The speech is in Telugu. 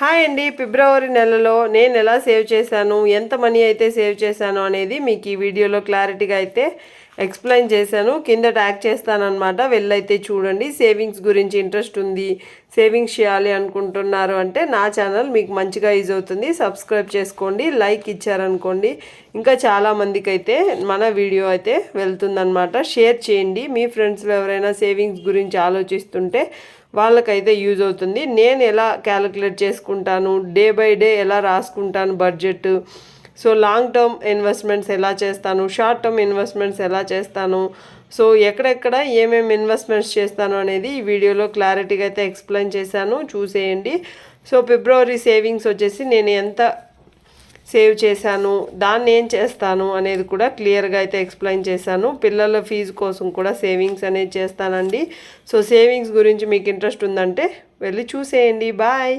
హాయ్ అండి. ఫిబ్రవరి నెలలో నేను ఎలా సేవ్ చేశాను? ఎంత మనీ అయితే సేవ్ చేశాను అనేది మీకు ఈ వీడియోలో క్లారిటీగా అయితే ఎక్స్ప్లెయిన్ చేశాను. కింద ట్యాగ్ చేస్తానమాట వెళ్ళైతే చూడండి. సేవింగ్స్ గురించి ఇంట్రెస్ట్ ఉంది. సేవింగ్స్ చేయాలి అనుకుంటున్నారు అంటే నా ఛానల్ మీకు మంచిగా యూజ్ అవుతుంది. సబ్స్క్రైబ్ చేసుకోండి. లైక్ ఇచ్చారనుకోండి. ఇంకా చాలామందికి అయితే మన వీడియో అయితే వెళ్తుందనమాట షేర్ చేయండి. మీ ఫ్రెండ్స్లో ఎవరైనా సేవింగ్స్ గురించి ఆలోచిస్తుంటే వాళ్ళకైతే యూజ్ అవుతుంది. నేను ఎలా క్యాలిక్యులేట్ చేసుకుంటాను? డే బై డే ఎలా రాసుకుంటాను budget? So long term investments ఎలా చేస్తాను? షార్ట్ టర్మ్ ఇన్వెస్ట్మెంట్స్ ఎలా చేస్తాను? సో ఎక్కడెక్కడ ఏమేమి ఇన్వెస్ట్మెంట్స్ చేస్తాను అనేది ఈ వీడియోలో క్లారిటీగా అయితే ఎక్స్ప్లెయిన్ చేశాను. చూసేయండి. సో ఫిబ్రవరి సేవింగ్స్ వచ్చేసి నేను ఎంత సేవ్ చేశాను? దాన్ని ఏం చేస్తాను? అనేది కూడా క్లియర్గా అయితే ఎక్స్ప్లెయిన్ చేశాను. పిల్లల ఫీజు కోసం కూడా సేవింగ్స్ అనేది చేస్తానండి. సో సేవింగ్స్ గురించి మీకు ఇంట్రెస్ట్ ఉందంటే వెళ్ళి చూసేయండి. బాయ్